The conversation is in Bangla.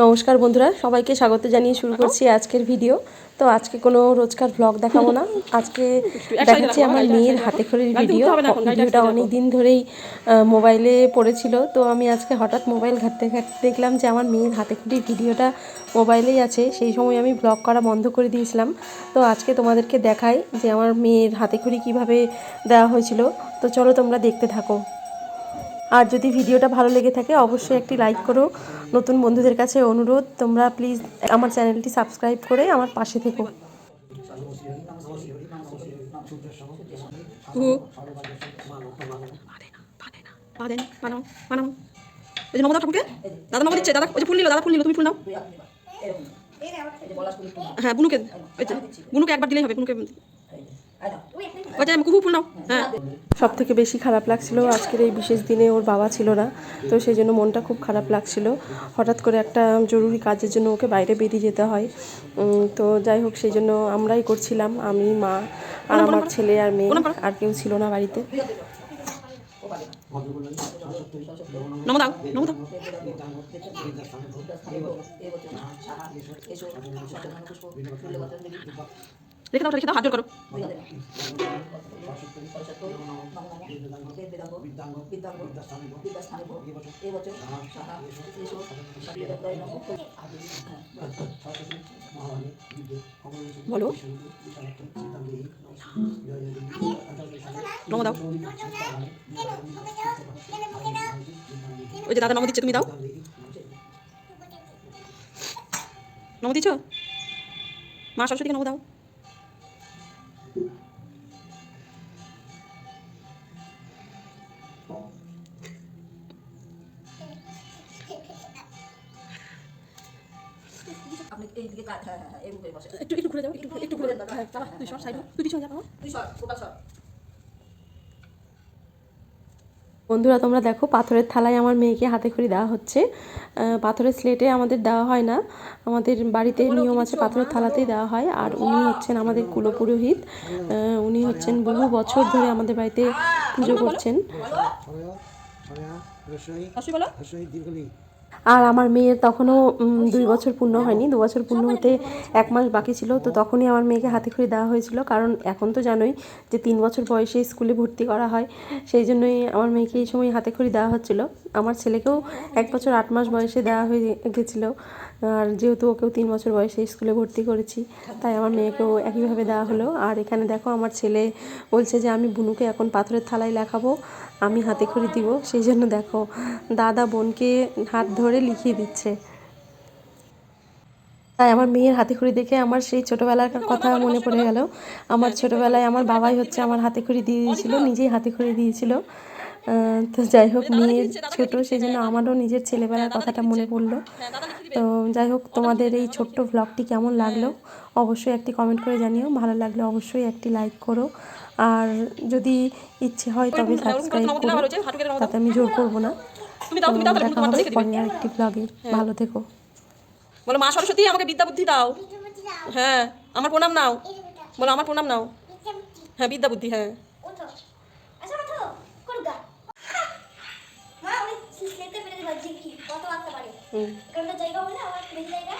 নমস্কার বন্ধুরা সবাইকে স্বাগত জানিয়ে শুরু করছি আজকের ভিডিও। তো আজকে কোনো রোজকার ভ্লগ দেখাবো না। আজকে দেখাচ্ছি আমার মেয়ের হাতে খড়ির ভিডিও ভিডিওটা অনেক দিন ধরেই মোবাইলে পড়েছিল। তো আমি আজকে হঠাৎ মোবাইল ঘাটতে ঘাটতে দেখলাম যে আমার মেয়ের হাতে খড়ির ভিডিওটা মোবাইলেই আছে। সেই সময় আমি ব্লগ করা বন্ধ করে দিয়েছিলাম। তো আজকে তোমাদেরকে দেখাই যে আমার মেয়ের হাতে খড়ি কীভাবে দেওয়া হয়েছিল। তো চলো তোমরা দেখতে থাকো। আর যদি ভিডিওটা ভালো লেগে থাকে, অবশ্যই একটি লাইক করো। নতুন বন্ধুদের কাছে অনুরোধ, তোমরা প্লিজ আমার চ্যানেলটি সাবস্ক্রাইব করে আমার পাশে থেকো। দাদা দাদা দাদা হ্যাঁ বুনুকে বুনুকে একবার দিলেই হবে, বুনুকে নাও। হ্যাঁ। সব থেকে বেশি খারাপ লাগছিল আজকের এই বিশেষ দিনে ওর বাবা ছিল না তো সেই জন্য মনটা খুব খারাপ লাগছিল। হঠাৎ করে একটা জরুরি কাজের জন্য ওকে বাইরে বেরিয়ে যেতে হয়। তো যাই হোক সেই জন্য আমরাই করছিলাম। আমি মা আর আমার ছেলে আর মেয়ে আর কেউ ছিল না বাড়িতে। নমো দাও নমো দাও। রেখে দাও রেখে দাও হাত করো। বলো। নমো দাও। ওই যে দাদা নমো দিচ্ছে, তুমি দাও। নমো দিচ্ছ মা, সরস্বতীকে নমো দাও। আপনি এই দিকে কাট হ্যাঁ হ্যাঁ হ্যাঁ এরকম করে বসে। একটু একটু ঘুরে যাও একটু একটু ঘুরে যাও। হ্যাঁ চালা তুই সর সাইড তুই পিছনে যাব তুই সর টোটাল সর। বন্ধুরা তোমরা দেখো পাথরের থালায় আমার মেয়েকে হাতে খড়ি দেওয়া হচ্ছে। পাথরের স্লেটে আমাদের দেওয়া হয় না। আমাদের বাড়িতে নিয়ম আছে পাথরের থালাতেই দেওয়া হয়। আর উনি হচ্ছেন আমাদের কুলপুরোহিত। উনি হচ্ছেন বহু বছর ধরে আমাদের বাড়িতে পুজো করছেন। আর আমার মেয়ের তখনও দুই বছর পূর্ণ হয়নি। দু বছর পূর্ণ হতে এক মাস বাকি ছিল, তো তখনই আমার মেয়েকে হাতে খড়ি দেওয়া হয়েছিল। কারণ এখন তো জানোই যে তিন বছর বয়সে স্কুলে ভর্তি করা হয়, সেই জন্যই আমার মেয়েকে এই সময় হাতে খড়ি দেওয়া হচ্ছিল। আমার ছেলেকেও এক বছর আট মাস বয়সে দেওয়া হয়ে গেছিল। আর যেহেতু ওকেও তিন বছর বয়সে স্কুলে ভর্তি করেছি, তাই আমার মেয়েকেও একইভাবে দেওয়া হলো। আর এখানে দেখো, আমার ছেলে বলছে যে, আমি বুনুকে এখন পাথরের থালায় লেখাবো, আমি হাতে খড়ি দিব। সেই জন্য দেখো দাদা বোনকে হাত ধরে লিখিয়ে দিচ্ছে। তাই আমার মেয়ের হাতে খড়ি দেখে আমার সেই ছোটোবেলার কথা মনে পড়ে গেল। আমার ছোটোবেলায় আমার বাবাই হচ্ছে আমার হাতে খড়ি দিয়ে দিয়েছিল নিজেই হাতে খড়ি দিয়েছিল তো যাই হোক মেয়ের ছোটো সেই জন্য আমারও নিজের ছেলেবেলার কথাটা মনে পড়ল। তো যাই হোক তোমাদের এই ছোট্ট ভ্লগটি কেমন লাগল? অবশ্যই একটি কমেন্ট করে জানিও। ভালো লাগলে অবশ্যই একটি লাইক করো। আর যদি ইচ্ছে হয় তবে সাবস্ক্রাইব করো। তাতে আমি জোর করব না। তুমি দাও তুমি দাও তাহলে তোমার দেখে দিবে একটি ব্লগে ভালো থেকো। বলো মা সরস্বতী আমাকে বিদ্যা বুদ্ধি দাও। হ্যাঁ আমার প্রণাম নাও। বলো আমার প্রণাম নাও। হ্যাঁ বিদ্যা বুদ্ধি হ্যাঁ। হুম আচ্ছা কত আঁকতে পারে। এখানটা জায়গা হবে না আমার বেশি জায়গা।